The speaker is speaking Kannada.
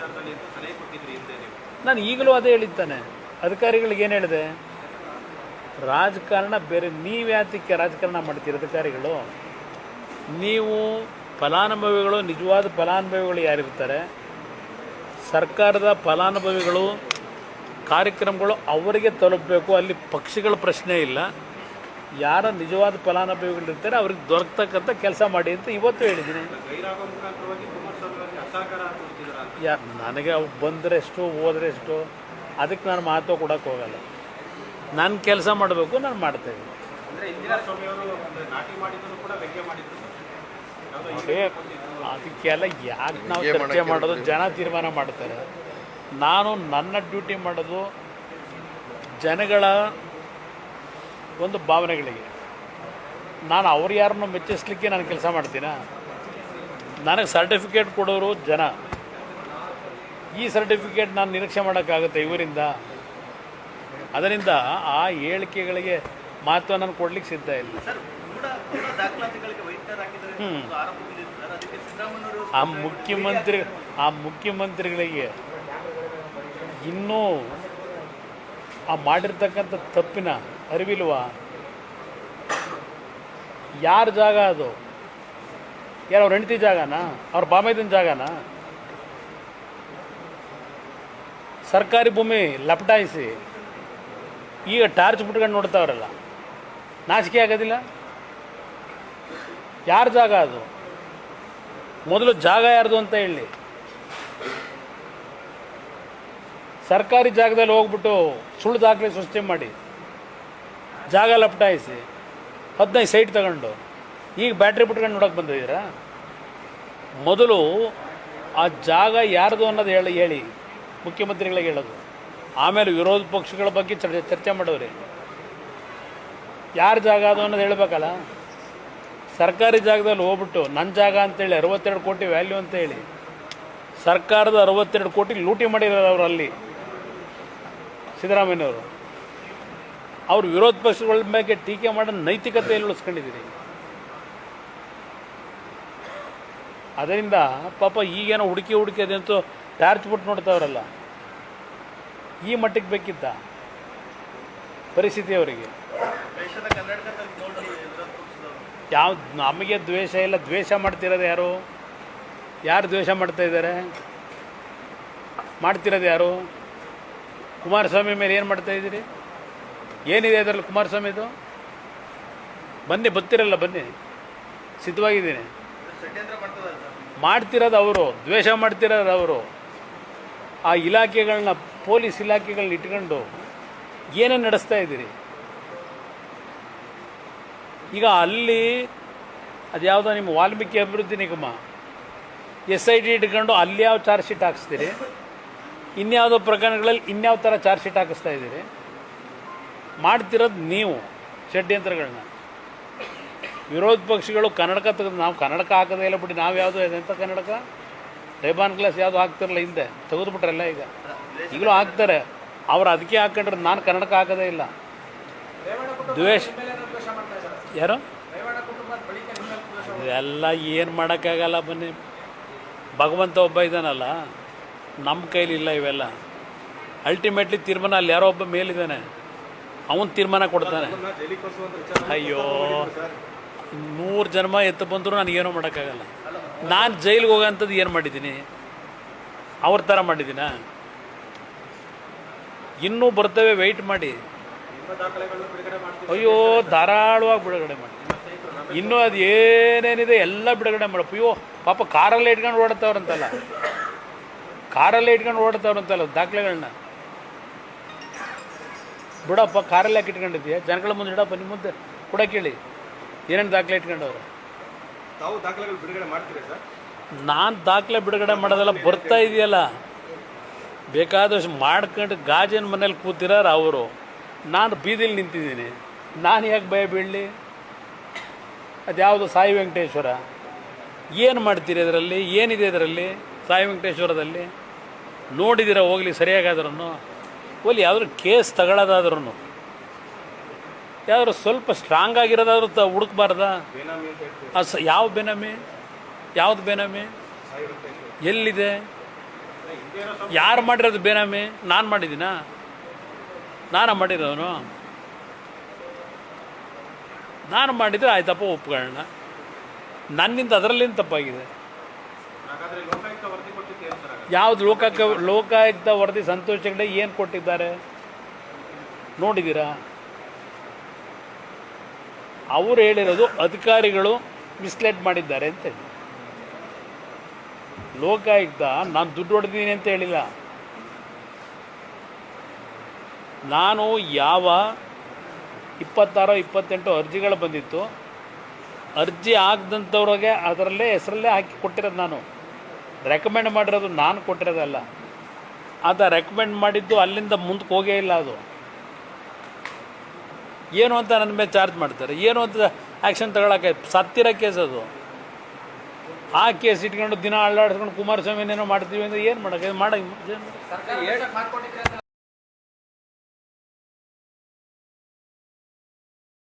ವಿಚಾರದಲ್ಲಿ ಅಂತ ಸಲಹೆ ಕೊಟ್ಟಿದ್ರಿ ಹಿಂದೆ ನೀವು. ನಾನು ಈಗಲೂ ಅದೇ ಹೇಳಿದ್ದಾನೆ. ಅಧಿಕಾರಿಗಳಿಗೆ ಏನು ಹೇಳಿದೆ? ರಾಜಕಾರಣ ಬೇರೆ ನೀವ್ಯಾತಕ್ಕೆ ರಾಜಕಾರಣ ಮಾಡ್ತೀರಿ ಅಧಿಕಾರಿಗಳು? ನೀವು ಫಲಾನುಭವಿಗಳು ನಿಜವಾದ ಫಲಾನುಭವಿಗಳು ಯಾರಿರ್ತಾರೆ? ಸರ್ಕಾರದ ಫಲಾನುಭವಿಗಳು ಕಾರ್ಯಕ್ರಮಗಳು ಅವರಿಗೆ ತಲುಪಬೇಕು ಅಲ್ಲಿ ಪಕ್ಷಿಗಳ ಪ್ರಶ್ನೆ ಇಲ್ಲ. ಯಾರ ನಿಜವಾದ ಫಲಾನುಭವಿಗಳಿರ್ತಾರೆ ಅವ್ರಿಗೆ ದೊರಕತಕ್ಕಂಥ ಕೆಲಸ ಮಾಡಿ ಅಂತ ಇವತ್ತು ಹೇಳಿದ್ದೀನಿ. ಯಾ ನನಗೆ ಅವು ಬಂದರೆ ಎಷ್ಟು ಹೋದ್ರೆ ಎಷ್ಟು ಅದಕ್ಕೆ ನಾನು ಮಾತು ಕೊಡೋಕ್ಕೆ ಹೋಗಲ್ಲ. ನನ್ನ ಕೆಲಸ ಮಾಡಬೇಕು ನಾನು ಮಾಡ್ತೇನೆ ಅಂದ್ರೆ ಇಂದಿರಾ ಸ್ವಾಮಿ ಅವರು ಒಂದು ನಾಟಿ ಮಾಡಿದ್ರು ಕೂಡ ವ್ಯಂಗ್ಯ ಮಾಡಿದ್ರು. ನೋಡಿ ಅದಕ್ಕೆಲ್ಲ ಯಾಕೆ ನಾವು ಚರ್ಚೆ ಮಾಡೋದು? ಜನ ತೀರ್ಮಾನ ಮಾಡ್ತಾರೆ. ನಾನು ನನ್ನ ಡ್ಯೂಟಿ ಮಾಡೋದು ಜನಗಳ ಒಂದು ಭಾವನೆಗಳಿಗೆ. ನಾನು ಅವ್ರು ಯಾರನ್ನು ಮೆಚ್ಚಿಸ್ಲಿಕ್ಕೆ ನಾನು ಕೆಲಸ ಮಾಡ್ತೀನಾ? ನನಗೆ ಸರ್ಟಿಫಿಕೇಟ್ ಕೊಡೋರು ಜನ. ಈ ಸರ್ಟಿಫಿಕೇಟ್ ನಾನು ನಿರೀಕ್ಷೆ ಮಾಡೋಕ್ಕಾಗುತ್ತೆ ಇವರಿಂದ. ಅದರಿಂದ ಆ ಹೇಳಿಕೆಗಳಿಗೆ ಮಹತ್ವ ನಾನು ಕೊಡ್ಲಿಕ್ಕೆ ಸಿದ್ಧ ಇಲ್ಲ. ಆ ಮುಖ್ಯಮಂತ್ರಿ ಆ ಮುಖ್ಯಮಂತ್ರಿಗಳಿಗೆ ಇನ್ನೂ ಆ ಮಾಡಿರ್ತಕ್ಕಂಥ ತಪ್ಪಿನ ಅರಿವಿಲ್ವಾ? ಯಾರ ಜಾಗ ಅದು? ಯಾರು ಅವ್ರ ಹೆಂಡತಿ ಜಾಗನ? ಅವ್ರ ಬಾಮೈದಿನ ಜಾಗನ? ಸರ್ಕಾರಿ ಭೂಮಿ ಲಪಟಾಯಿಸಿ, ಈಗ ಟಾರ್ಚ್ ಬಿಟ್ಕೊಂಡು ನೋಡ್ತಾವ್ರಲ್ಲ, ನಾಚಿಕೆ ಆಗೋದಿಲ್ಲ? ಯಾರ ಜಾಗ ಅದು? ಮೊದಲು ಜಾಗ ಯಾರ್ದು ಅಂತ ಹೇಳಿ. ಸರ್ಕಾರಿ ಜಾಗದಲ್ಲಿ ಹೋಗ್ಬಿಟ್ಟು ಸುಳ್ಳು ದಾಖಲೆ ಸೃಷ್ಟಿ ಮಾಡಿ, ಜಾಗ ಲಪಟಾಯಿಸಿ, ಹದಿನೈದು ಸೈಟ್ ತಗೊಂಡು. ಈಗ ಬ್ಯಾಟ್ರಿ ಬಿಟ್ಕೊಂಡು ನೋಡಕ್ಕೆ ಬಂದಿದ್ದೀರಾ? ಮೊದಲು ಆ ಜಾಗ ಯಾರ್ದು ಅನ್ನೋದು ಹೇಳಿ ಹೇಳಿ. ಮುಖ್ಯಮಂತ್ರಿಗಳಿಗೆ ಹೇಳೋದು. ಆಮೇಲೆ ವಿರೋಧ ಪಕ್ಷಗಳ ಬಗ್ಗೆ ಚರ್ಚೆ ಚರ್ಚೆ ಮಾಡೋರಿ ಯಾರ ಜಾಗ ಅದು ಅನ್ನೋದು ಹೇಳಬೇಕಲ್ಲ? ಸರ್ಕಾರಿ ಜಾಗದಲ್ಲಿ ಹೋಗ್ಬಿಟ್ಟು ನನ್ನ ಜಾಗ ಅಂತೇಳಿ ಅರವತ್ತೆರಡು ಕೋಟಿ ವ್ಯಾಲ್ಯೂ ಅಂತ ಹೇಳಿ, ಸರ್ಕಾರದ ಅರವತ್ತೆರಡು ಕೋಟಿ ಲೂಟಿ ಮಾಡಿದ್ದಾರೆ ಅವರು ಅಲ್ಲಿ. ಸಿದ್ದರಾಮಯ್ಯನವರು. ಅವ್ರು ವಿರೋಧ ಪಕ್ಷಗಳ ಬಗ್ಗೆ ಟೀಕೆ ಮಾಡೋ ನೈತಿಕತೆಯಲ್ಲಿ ಉಳಿಸ್ಕೊಂಡಿದ್ದೀರಿ. ಅದರಿಂದ ಪಾಪ ಈಗೇನೋ ಹುಡುಕಿ ಹುಡುಕಿ ಅದಂತೂ ಟಾರ್ಚ್ ಬಿಟ್ಟು ನೋಡ್ತಾವ್ರಲ್ಲ ಈ ಮಟ್ಟಕ್ಕೆ ಬೇಕಿದ್ದ ಪರಿಸ್ಥಿತಿ ಅವರಿಗೆ. ಯಾವ, ನಮಗೆ ದ್ವೇಷ ಇಲ್ಲ, ದ್ವೇಷ ಮಾಡ್ತಿರೋದು ಯಾರು? ಯಾರು ದ್ವೇಷ ಮಾಡ್ತಾ ಇದ್ದಾರೆ? ಮಾಡ್ತಿರೋದು ಯಾರು? ಕುಮಾರಸ್ವಾಮಿ ಮೇಲೆ ಏನು ಮಾಡ್ತಾ ಇದ್ದೀರಿ? ಏನಿದೆ ಅದರಲ್ಲಿ ಕುಮಾರಸ್ವಾಮಿದು ಬನ್ನಿ, ಬರ್ತಿರಲ್ಲ ಬನ್ನಿ. ಸಿದ್ಧವಾಗಿದ್ದೀನಿ. ಮಾಡ್ತಿರೋದು ಅವರು, ದ್ವೇಷ ಮಾಡ್ತಿರೋದು ಅವರು. ಆ ಇಲಾಖೆಗಳನ್ನ ಪೊಲೀಸ್ ಇಲಾಖೆಗಳನ್ನ ಇಟ್ಕೊಂಡು ಏನೇ ನಡೆಸ್ತಾ ಇದ್ದೀರಿ? ಈಗ ಅಲ್ಲಿ ಅದು ಯಾವುದೋ ನಿಮ್ಮ ವಾಲ್ಮೀಕಿ ಅಭಿವೃದ್ಧಿ ನಿಗಮ, ಎಸ್ ಐ ಟಿ ಇಟ್ಕೊಂಡು ಅಲ್ಲಿ ಯಾವ ಚಾರ್ಜ್ ಶೀಟ್ ಹಾಕಿಸ್ತೀರಿ? ಇನ್ಯಾವುದೋ ಪ್ರಕರಣಗಳಲ್ಲಿ ಇನ್ಯಾವ ಥರ ಚಾರ್ಜ್ ಶೀಟ್ ಹಾಕಿಸ್ತಾ ಇದ್ದೀರಿ? ಮಾಡ್ತಿರೋದು ನೀವು ಷಡ್ಯಂತ್ರಗಳನ್ನ ವಿರೋಧ ಪಕ್ಷಗಳು ಕನ್ನಡಕ ತೆಗೆದು ನಾವು ಕನ್ನಡಕ ಹಾಕೋದೇ ಇಲ್ಲ ಬಿಡಿ, ನಾವು ಯಾವುದು ಎಂಥ ಕನ್ನಡಕ? ರೇಬಾನ್ ಕ್ಲಾಸ್ ಯಾವುದು ಹಾಕ್ತಿರಲ್ಲ ಹಿಂದೆ, ತೆಗೆದುಬಿಟ್ರಲ್ಲ ಈಗ. ಈಗಲೂ ಹಾಕ್ತಾರೆ. ಅವ್ರು ಅದಕ್ಕೆ ಹಾಕೊಂಡ್ರೆ ನಾನು ಕನ್ನಡಕ ಹಾಕೋದೇ ಇಲ್ಲ. ದ್ವೇಷ. ಯಾರು? ಎಲ್ಲ ಏನು ಮಾಡೋಕ್ಕಾಗಲ್ಲ ಬನ್ನಿ. ಭಗವಂತ ಒಬ್ಬ ಇದ್ದಾನಲ್ಲ ನಮ್ಮ ಕೈಲಿ ಇಲ್ಲ ಇವೆಲ್ಲ. ಅಲ್ಟಿಮೇಟ್ಲಿ ತೀರ್ಮಾನ ಅಲ್ಲಿ ಯಾರೋ ಒಬ್ಬ ಮೇಲಿದ್ದಾನೆ ಅವನು ತೀರ್ಮಾನ ಕೊಡ್ತಾನೆ. ಅಯ್ಯೋ. ನೂರು ಜನ್ಮ ಎತ್ತು ಬಂದರೂ ನನಗೇನೋ ಮಾಡೋಕ್ಕಾಗಲ್ಲ. ನಾನು ಜೈಲಿಗೆ ಹೋಗೋಂಥದ್ದು ಏನು ಮಾಡಿದ್ದೀನಿ? ಅವ್ರ ಥರ ಮಾಡಿದ್ದೀನ? ಇನ್ನೂ ಬರ್ತವೆ ವೆಯ್ಟ್ ಮಾಡಿ. ಅಯ್ಯೋ, ಧಾರಾಳವಾಗಿ ಬಿಡುಗಡೆ ಮಾಡಿ. ಇನ್ನೂ ಅದು ಏನೇನಿದೆ, ಎಲ್ಲ ಬಿಡುಗಡೆ ಮಾಡಪ್ಪ ಅಯ್ಯೋ, ಪಾಪ ಕಾರಲ್ಲೇ ಇಟ್ಕೊಂಡು ಓಡ್ತಾವ್ರಂತಲ್ಲ ಕಾರಲ್ಲೇ ಇಟ್ಕೊಂಡು ಓಡ್ತಾವ್ರಂತಲ್ಲ ದಾಖಲೆಗಳನ್ನ ಬಿಡಪ್ಪ, ಕಾರಲ್ಲಿ ಹಾಕಿ ಇಟ್ಕೊಂಡಿದ್ಯಾ ಜನಗಳ ಮುಂದೆ ಇಡಪ್ಪ ನಿಮ್ಮ ಮುಂದೆ. ಕೂಡ ಕೇಳಿ. ಏನೇನು ದಾಖಲೆ ಇಟ್ಕೊಂಡವ್ರೆ? ತಾವು ದಾಖಲೆಗಳು ಬಿಡುಗಡೆ ಮಾಡ್ತೀರಾ ಸರ್? ನಾನು ದಾಖಲೆ ಬಿಡುಗಡೆ ಮಾಡೋದೆಲ್ಲ ಬರ್ತಾ ಇದೆಯಲ್ಲ. ಬೇಕಾದಷ್ಟು ಮಾಡ್ಕೊಂಡು ಗಾಜಿನ ಮನೇಲಿ ಕೂತಿರೋರು ಅವರು. ನಾನು ಬೀದಿಲಿ ನಿಂತಿದ್ದೀನಿ. ನಾನು ಯಾಕೆ ಭಯ ಬೀಳಲಿ? ಅದ್ಯಾವುದು ಸಾಯಿ ವೆಂಕಟೇಶ್ವರ? ಏನು ಮಾಡ್ತೀರಿ ಅದರಲ್ಲಿ ಏನಿದೆ ಅದರಲ್ಲಿ ಸಾಯಿ ವೆಂಕಟೇಶ್ವರದಲ್ಲಿ? ನೋಡಿದಿರ ಹೋಗಲಿ ಸರಿಯಾಗಾದ್ರೂ ಹೋಗ್ಲಿ ಯಾವ್ದಾದ್ರು ಕೇಸ್ ತಗೊಳ್ಳೋದಾದ್ರೂ ಯಾವ್ದಾದ್ರು ಸ್ವಲ್ಪ ಸ್ಟ್ರಾಂಗ್ ಆಗಿರೋದಾದ್ರೂ ತ ಹುಡುಕ್ಬಾರ್ದಾ? ಆ ಯಾವ ಬೆನಮಿ? ಯಾವ್ದು ಬೆನಮಿ? ಎಲ್ಲಿದೆ? ಯಾರು ಮಾಡಿರೋದು ಬೇನಾಮಿ? ನಾನು ಮಾಡಿದ್ದೀನಾ? ನಾನು ಮಾಡಿರೋನು? ನಾನು ಮಾಡಿದರೆ ಆಯ್ತಪ್ಪ, ಒಪ್ಕೊಳ್ಳೋಣ. ನನ್ನಿಂದ ಅದರಲ್ಲಿಂದ ತಪ್ಪಾಗಿದೆ? ಯಾವ್ದು ಲೋಕಾಯುಕ್ತ ಲೋಕಾಯುಕ್ತ ವರದಿ ಸಂತೋಷ ಹೆಗ್ಡೆ ಏನು ಕೊಟ್ಟಿದ್ದಾರೆ? ನೋಡಿದ್ದೀರಾ? ಅವರು ಹೇಳಿರೋದು ಅಧಿಕಾರಿಗಳು ಮಿಸ್ಲೇಟ್ ಮಾಡಿದ್ದಾರೆ ಅಂತ ಹೇಳಿ. ಲೋಕಾಯುಕ್ತ, ನಾನು ದುಡ್ಡು ಹೊಡೆದಿದ್ದೀನಿ ಅಂತ ಹೇಳಿಲ್ಲ. ನಾನು ಯಾವ ಇಪ್ಪತ್ತಾರೋ ಇಪ್ಪತ್ತೆಂಟು ಅರ್ಜಿಗಳು ಬಂದಿತ್ತು. ಅರ್ಜಿ ಆಗದಂಥವ್ರಿಗೆ ಅದರಲ್ಲೇ ಹೆಸರಲ್ಲೇ ಹಾಕಿ ಕೊಟ್ಟಿರೋದು ನಾನು. ರೆಕಮೆಂಡ್ ಮಾಡಿರೋದು ನಾನು ಕೊಟ್ಟಿರೋದಲ್ಲ. ಅದ ರೆಕಮೆಂಡ್ ಮಾಡಿದ್ದು ಅಲ್ಲಿಂದ ಮುಂದಕ್ಕೆ ಹೋಗೇ ಇಲ್ಲ ಅದು. ಏನು ಅಂತ ನನ್ನ ಮೇಲೆ ಚಾರ್ಜ್ ಮಾಡ್ತಾರೆ? ಏನು ಅಂತ ಆ್ಯಕ್ಷನ್ ತಗೊಳಕ್ಕೆ ಸತ್ತಿರೋ ಕೇಸ್ ಅದು. ಆ ಕೇಸ್ ಇಟ್ಕೊಂಡು ದಿನ ಅಳ್ಳಾಡಿಸ್ಕೊಂಡು ಕುಮಾರಸ್ವಾಮಿನೇನೋ ಮಾಡ್ತೀವಿ ಅಂದರೆ ಏನು ಮಾಡೋಕ್ಕೆ? ಮಾಡ